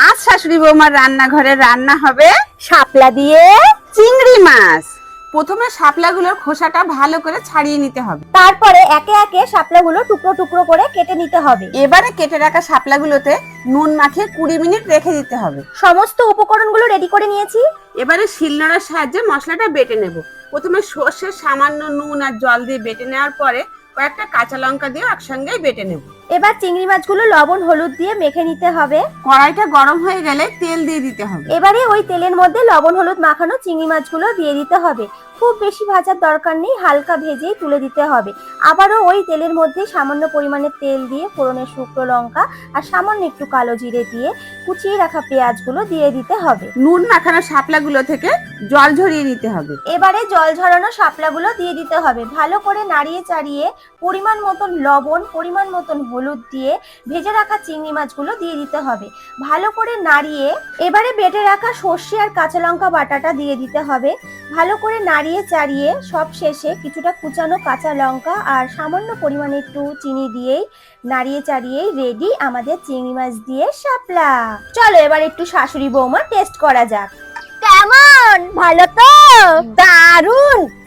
আজ শাশুড়ি বৌমার রান্নাঘরে রান্না হবে শাপলা দিয়ে চিংড়ি মাছ। প্রথমে শাপলাগুলোর খোসাটা ভালো করে ছাড়িয়ে নিতে হবে। তারপরে একে একে শাপলাগুলো টুকরো টুকরো করে কেটে নিতে হবে। এবারে কেটে রাখা শাপলাগুলোতে নুন মাখিয়ে কুড়ি মিনিট রেখে দিতে হবে। সমস্ত উপকরণগুলো রেডি করে নিয়েছি। এবারে শিলনোড়ার সাহায্যে মশলাটা বেটে নেব। প্রথমে সর্ষে সামান্য নুন আর জল দিয়ে বেটে নেওয়ার পরে কয়েকটা কাঁচা লঙ্কা দিয়ে একসঙ্গেই বেটে নেব। এবার চিংড়ি মাছগুলো লবণ হলুদ দিয়ে মেখে নিতে হবে। কড়াইটা গরম হয়ে গেলে তেল দিয়ে দিতে হবে। এবারে ওই তেলের মধ্যে লবণ হলুদ মাখানো চিংড়ি মাছগুলো দিয়ে দিতে হবে। খুব বেশি ভাজার দরকার নেই হালকা ভেজেই তুলে দিতে হবে। আবারও ওই তেলের মধ্যে সামান্য পরিমাণে তেল দিয়ে ফোড়নের শুকনো লঙ্কা আর সামান্য একটু কালো জিরে দিয়ে কুচিয়ে রাখা পেঁয়াজগুলো দিয়ে দিতে হবে। নুন মাখানো শাপলাগুলো থেকে জল ঝরিয়ে নিতে হবে। এবারে জল ঝরানো শাপলাগুলো দিয়ে দিতে হবে। ভালো করে নাড়িয়ে চাড়িয়ে পরিমাণ মতন লবণ পরিমাণ মতন হলুদ দিয়ে ভেজে রাখা চিংড়ি মাছগুলো দিয়ে দিতে হবে। ভালো করে নাড়িয়ে এবারে বেটে রাখা সর্ষে আর কাঁচা লঙ্কা বাটাটা দিয়ে দিতে হবে। ভালো করে নাড়িয়ে চাড়িয়ে সব শেষে কিছুটা কুচানো কাঁচা লঙ্কা আর সামান্য পরিমাণে একটু চিনি দিয়েই নাড়িয়ে চাড়িয়েই রেডি আমাদের চিংড়ি মাছ দিয়ে শাপলা চলো এবার একটু শাশুড়ি বৌমা টেস্ট করা যাক। কেমন? ভালো তো? দারুণ!